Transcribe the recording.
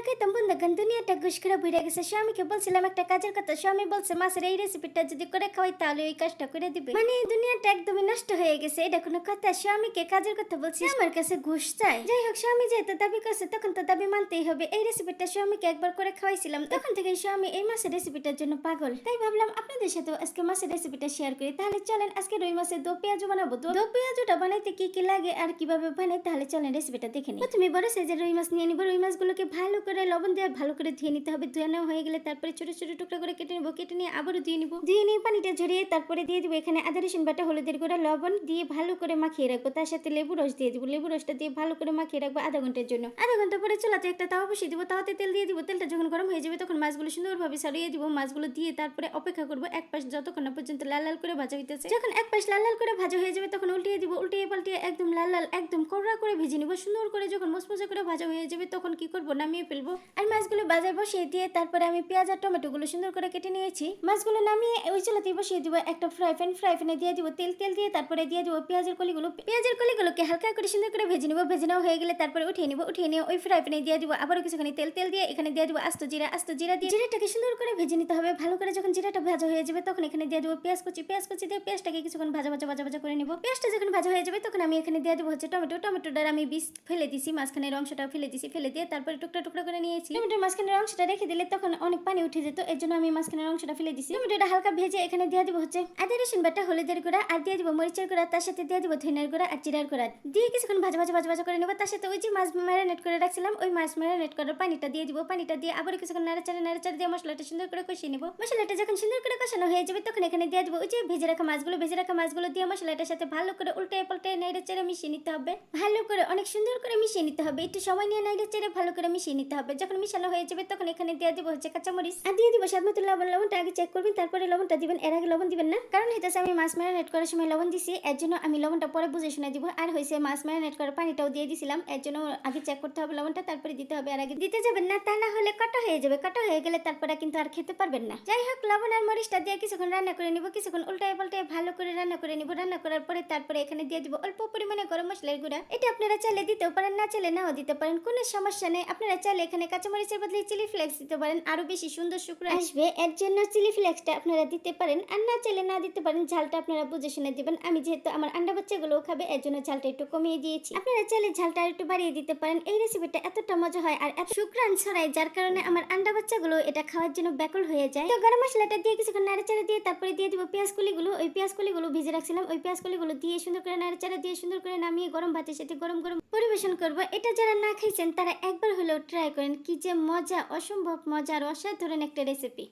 আর খাইতাম বন্ধুগান দুনিয়াটা ঘুষ করে বইরে গেছে স্বামীকে বলছিলাম একটা কাজের কথা স্বামী বলছে মাছের এই রেসিপিটা যদি করে খাওয়াই তাহলে ওই কাজটা করে দিবে মানে এই দুনিয়াটা একদমই নষ্ট হয়ে গেছে এটা কোনো কথা স্বামীকে কাজের কথা বলছি আমার কাছে ঘুষ চাই যাই হোক স্বামী যেহেতু দাবি করছে তখন তো দাবি মানতেই হবে এই রেসিপিটা স্বামীকে একবার করে খাওয়াইছিলাম তখন থেকে স্বামী এই মাছের রেসিপিটার জন্য পাগল তাই ভাবলাম আপনাদের সাথে আজকে মাছের রেসিপিটা শেয়ার করি তাহলে চলেন আজকে রুই মাছের দো পেঁয়াজু বানাবো দো পেঁয়াজুটা বানাইতে কি কি লাগে আর কীভাবে বানাই তাহলে চলেন রেসিপিটা দেখে নিই প্রথমে বড় সাইজের রুই মাছ নিয়ে নিব রুই মাছগুলোকে ভালো করে লবণ দিয়ে ভালো করে ধুয়ে নিতে হবে। ধুয়ে নেওয়া হয়ে গেলে তারপরে ছোট ছোট টুকরো করে কেটে নেব। কেটে নিয়ে আবারও ধুয়ে নিব। ধুয়ে নিয়ে পানিটা ঝরিয়ে তারপরে দিয়ে দিব এখানে আদা, রসুন বাটা, হলুদের গুঁড়া, লবণ দিয়ে ভালো করে মাখিয়ে রাখব। তার সাথে লেবু রস দিয়ে দিব। লেবু রসটা দিয়ে ভালো করে মাখিয়ে রাখব আধা ঘণ্টার জন্য। আধা ঘণ্টা পরে চলাতে একটা তাওয়া বসিয়ে দিব। তাওয়াতে তেল দিয়ে দিব। তেলটা যখন গরম হয়ে যাবে তখন মাছগুলো সুন্দরভাবে সারিয়ে দিব। মাছগুলো দিয়ে তারপরে অপেক্ষা করব এক পাশ যতক্ষণ না পর্যন্ত লাল লাল করে ভাজা হইতেছে। যখন এক পাশ লাল লাল করে ভাজা হয়ে যাবে তখন উল্টিয়ে দিব। উল্টিয়ে পাল্টিয়ে একদম লাল লাল, একদম কড়া করে ভেজে নিব। সুন্দর করে যখন মসমসে করে ভাজা হয়ে যাবে তখন কি করব? নামিয়ে ফেলব। আর মাছগুলো বাজার বসিয়ে দিয়ে তারপরে আমি পেঁয়াজ আর টমেটো গুলো সুন্দর করে কেটে নিয়েছি। মাছগুলো নামিয়ে ওই চলাতেই বসিয়ে দিব একটা ফ্রাই প্যান ফ্রাই প্যানে দিয়ে দিব তেল তেল দিয়ে তারপরে দিয়ে দিব পেঁয়াজের কলিগুলো। পেঁয়াজের কলিগুলোকে হালকা করে সুন্দর করে ভেজে নিব, ভেজে নেওয়া হয়ে গেলে তারপরে উঠিয়ে নিব, উঠিয়ে নিয়ে ওই ফ্রাই প্যানে দিয়ে দিব আবারও কিছুখানি তেল তেল দিয়ে এখানে দিয়ে দিব আস্ত জিরা আস্ত জিরা দিয়ে জিরাটাকে সুন্দর করে ভেজে নিতে হবে। ভালো করে যখন জিরাটা ভাজা হয়ে যাবে তখন এখানে দিয়ে দিব পেঁয়াজ কুচি পেঁয়াজ কুচি দিয়ে পেঁয়াজটাকে কিছুক্ষণ ভাজা ভাজা ভাজা ভাজা করে নিব। পেঁয়াজটা যখন ভাজা হয়ে যাবে তখন আমি এখানে দিয়ে দিব হচ্ছে টমেটো। টমেটোটার আমি বিষ ফেলে দিছি, মাঝখানের অংশটা ফেলে দিছি, ফেলে দিয়ে তারপরে টুকরা টুকরা করে নিয়েছি। টমেটোর মাঝখানের অংশটা রেখে দিলে তখন অনেক পানি উঠে যেত এর জন্য আমি মাঝখানের অংশটা ফেলে দিছি। টমেটোটা হালকা ভেজে এখানে দিয়ে দিব হচ্ছে আদা, রসুন বাটা, হলুদের গুঁড়া, আর দিয়ে দিব মরিচের গুঁড়া, তার সাথে দিয়ে দিব ধনিয়ার গুঁড়া আর জিরার গুঁড়া। দিয়ে কিছুক্ষণ ভাজা ভাজা ভাজা ভাজা করে নেব, তার সাথে ওই যে মাছ ম্যারিনেট করে রাখছিলাম, ওই মাছ ম্যারিনেট করার পানিটা দিয়ে দিব, পানিটা দিয়ে আবার কিছুক্ষণ নাড়াচাড়া নাড়াচাড়া দিয়ে মশলাটা সুন্দর করে কষিয়ে নেব। মশলাটা যখন সুন্দর করে কষানো হয়ে যাবে, তখন এখানে দিয়ে দিব ওই যে ভেজে রাখা মাছগুলো, ভেজে রাখা মাছগুলো দিয়ে মশলাটার সাথে ভালো করে উল্টে পাল্টে নেড়ে চেড়ে মিশিয়ে নিতে হবে। ভালো করে, অনেক সুন্দর করে মিশিয়ে নিতে হবে, একটু সময় নিয়ে নেড়ে চেড়ে ভালো করে মিশিয়ে নিতে হবে যখন মিশানো হয়ে যাবে, তখন এখানে দিয়ে দিব হচ্ছে কাঁচামরিচ। আর দিয়ে দিব স্বাদ মতো লবণ, লবণটা আগে চেক করবেন, তারপরে লবণটা দিবেন। এর আগে লবণ দিবেন না। কারণ হইতেছে আমি মাছ ম্যারিনেট করার সময় লবণ দিছি, এর জন্য আমি লবণটা পরে বুঝে শুনে দিব। আর হয়েছে মাছ ম্যারিনেট করার পানিটাও দিয়ে দিছিলাম, এর জন্য আগে চেক করতে হবে লবণটা, তারপরে দিতে হবে। আর আগে দিতে যাবেন না, তা না হলে কটা হয়ে যাবে। কটা হয়ে গেলে তারপরে কিন্তু আর খেতে পারবেন না। যাই হোক, লবণ আর মরিচটা দিয়ে কিছুক্ষণ রান্না করে নিব। কিছুক্ষণ উল্টায় পাল্টায় ভালো করে রান্না করে নিব। রান্না করার পরে তারপরে এখানে দিয়ে দিব অল্প পরিমাণে গরম মশলার গুঁড়া। এটা আপনারা চাইলে দিতেও পারেন, না চাইলে নাও দিতে পারেন। কোনো সমস্যা নেই। আপনারা চাইলে এখানে কাঁচামরিচের বদলে চিলি ফ্লেক্স দিতে পারেন আরও বেশি সুন্দর শুক্র আসবে। এর জন্য চিলি ফ্লেক্সটা আপনারা দিতে পারেন আর না চাইলে না দিতে পারেন ঝালটা আপনারা বুঝে শুনে দিবেন। আমি যেহেতু আমার আন্ডা বাচ্চাগুলোও খাবে এর জন্য ঝালটা একটু কমিয়ে দিয়েছি। আপনারা চাইলে ঝালটা একটু বাড়িয়ে দিতে পারেন এই রেসিপিটা এতটা মজা হয় আর এত শুক্রান ছড়ায় যার কারণে আমার আন্ডা বাচ্চাগুলো এটা খাওয়ার জন্য ব্যাকুল হয়ে যায়। তো গরম মশলাটা দিয়ে কিছুক্ষণ নাড়াচাড়া দিয়ে তারপরে দিয়ে দিব পেঁয়াজ কুলিগুলো। ওই পেঁয়াজ কুলিগুলো ভিজে রাখছিলাম ওই পেঁয়াজ কুলিগুলো দিয়ে সুন্দর করে নাড়াচাড়া দিয়ে সুন্দর করে নামিয়ে গরম ভাতের সাথে গরম গরম পরিবেশন করব। এটা যারা না খাইছেন তারা একবার হলেও ট্রাই করেন কি যে মজা অসম্ভব মজার অসাধারণ একটা রেসিপি